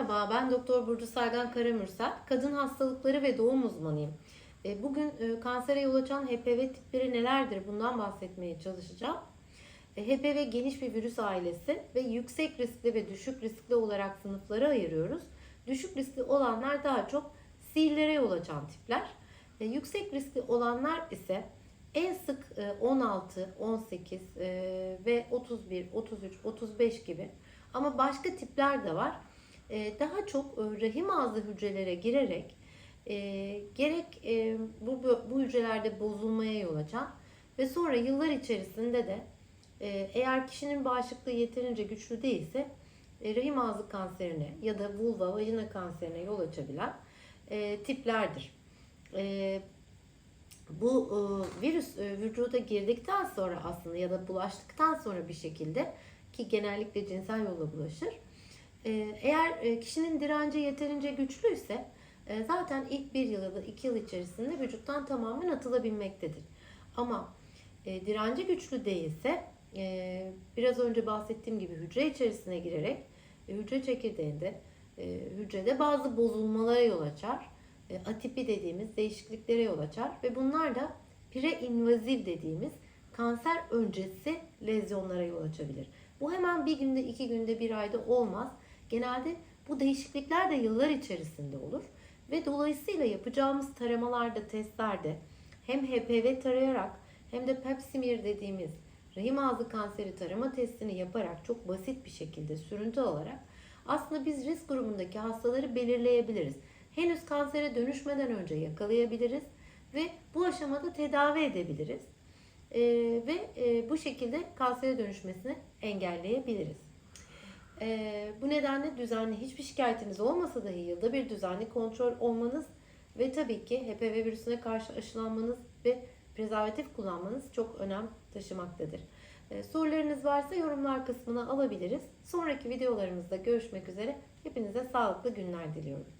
Merhaba, ben Doktor Burcu Saygan Karamürsel. Kadın hastalıkları ve doğum uzmanıyım. E, Bugün e, kansere yol açan HPV tipleri nelerdir bundan bahsetmeye çalışacağım. E, HPV geniş bir virüs ailesi ve yüksek riskli ve düşük riskli olarak sınıflara ayırıyoruz. Düşük riskli olanlar daha çok sihirlere yol açan tipler. Yüksek riskli olanlar ise en sık e, 16, 18 e, ve 31, 33, 35 gibi ama başka tipler de var. E, Daha çok e, rahim ağzı hücrelere girerek e, gerek bu, bu hücrelerde bozulmaya yol açan ve sonra yıllar içerisinde de eğer kişinin bağışıklığı yeterince güçlü değilse rahim ağzı kanserine ya da vulva, vajina kanserine yol açabilen tiplerdir. Bu virüs vücuda girdikten sonra aslında ya da bulaştıktan sonra bir şekilde ki genellikle cinsel yolla bulaşır. E, eğer e, kişinin direnci yeterince güçlüyse e, zaten ilk bir yıl ya da iki yıl içerisinde vücuttan tamamen atılabilmektedir. Ama e, direnci güçlü değilse biraz önce bahsettiğim gibi hücre içerisine girerek hücre çekirdeğinde hücrede bazı bozulmalara yol açar. Atipi dediğimiz değişikliklere yol açar ve bunlar da preinvaziv dediğimiz kanser öncesi lezyonlara yol açabilir. Bu hemen bir günde, iki günde, bir ayda olmaz. Genelde bu değişiklikler de yıllar içerisinde olur ve dolayısıyla yapacağımız taramalarda, testlerde hem HPV tarayarak hem de pap smear dediğimiz rahim ağzı kanseri tarama testini yaparak çok basit bir şekilde sürüntü alarak aslında biz risk grubundaki hastaları belirleyebiliriz. Henüz kansere dönüşmeden önce yakalayabiliriz ve bu aşamada tedavi edebiliriz. Ee, ve e, bu şekilde kansere dönüşmesini engelleyebiliriz. Ee, bu nedenle düzenli hiçbir şikayetiniz olmasa dahi yılda bir düzenli kontrol olmanız ve tabii ki HPV virüsüne karşı aşılanmanız ve prezervatif kullanmanız çok önem taşımaktadır. Ee, sorularınız varsa yorumlar kısmına alabiliriz. Sonraki videolarımızda görüşmek üzere. Hepinize sağlıklı günler diliyorum.